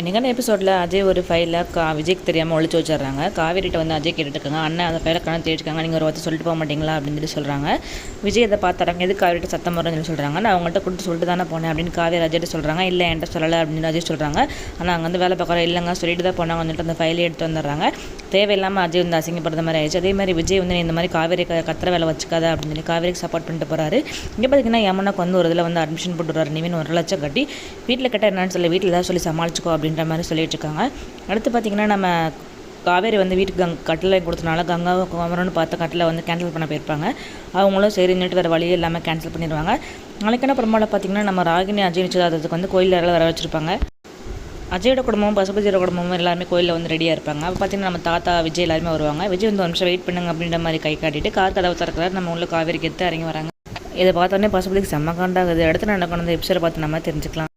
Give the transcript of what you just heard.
இன்றைக்கான எபிசோடில் அஜய் ஒரு ஃபைலில் கா விஜய்க்கு தெரியாமல் ஒழிச்சு வச்சிடுறாங்க. காவேரிட்ட வந்து அஜய் கேட்டுருக்காங்க அண்ணன் அந்த ஃபைலை கணக்கு தேடிருக்காங்க நீங்கள் ஒரு வார்த்தை சொல்லிட்டு போக மாட்டீங்களா? அப்படின்னு சொல்லி சொல்கிறாங்க விஜய் இதை பார்த்துறாங்க. எது காவேரிட்ட சத்தம் வரும்னு சொல்லி சொல்கிறாங்க நான் அவங்கள்ட்ட கொடுத்து சொல்லிட்டு தானே போனேன் அப்படின்னு காவேரி அஜய்ட்ட சொல்கிறாங்க இல்லை என்கிட்ட சொல்லலை அப்படின்னு அஜய் சொல்கிறாங்க ஆனால் அங்கே வந்து வேலை பார்க்குறோம் இல்லைங்க சொல்லிட்டு தான் போனாங்க வந்துட்டு அந்த ஃபைலை எடுத்து வந்துடுறாங்க. தேவையில்லாமல் அஜய் வந்து அசிங்கப்படுற மாதிரி ஆயிடுச்சு. அதே மாதிரி விஜய் வந்து நீ இந்த மாதிரி காவேரி க- வேலை வச்சுக்காத அப்படின்னு சொல்லி காவேரிக்கு சப்போர்ட் பண்ணிட்டு போகிறாரு இங்கே பார்த்தீங்கன்னா யமுனாக்கு வந்து ஒரு இதில் வந்து அட்மிஷன் போட்டுறாரு நிவின் ஒரு லட்சம் கட்டி. வீட்டில் கேட்டால் என்னன்னு சொல்லி வீட்டில் ஏதாவது சொல்லி சமாளிச்சுக்கோ அப்படின்னு அப்படின்ற மாதிரி சொல்லிகிட்டு இருக்காங்க அடுத்து பார்த்தீங்கன்னா நம்ம காவேரி வந்து வீட்டுக்கு கங் கட்டில் கொடுத்தனால கங்காவும் குமரன்னு பார்த்து கட்டில் வந்து கேன்சல் பண்ண போயிருப்பாங்க. அவங்களும் சரி நின்றுட்டு வேறு வழியே இல்லாமல் கேன்சல் பண்ணிடுவாங்க. நாளைக்கான பெருமாள் பார்த்தீங்கன்னா நம்ம ராகினி அஜய் நிச்சயதார்த்தத்துக்கு வந்து கோயில் யாராவது வர வச்சுருப்பாங்க. அஜயோட குடும்பமும் பசுபதியோட குடும்பமும் எல்லாருமே கோயிலில் வந்து ரெடியாக இருப்பாங்க. அப்போ பார்த்தீங்கன்னா நம்ம தாத்தா விஜய் எல்லாருமே வருவாங்க. விஜய் வந்து ஒரு நிமிஷம் வெயிட் பண்ணுங்க அப்படின்ற மாதிரி கை காட்டிட்டு கார் கதவை திறக்கிறார். நம்ம உள்ள காவேரிக்கு எடுத்து இறங்கி வராங்க. இதை பார்த்தோன்னே பசுபதிக்கு செம்ம காண்டாகுது. அடுத்து நடக்கணும் இந்த எபிசோட பார்த்து நம்ம தெரிஞ்சுக்கலாம்.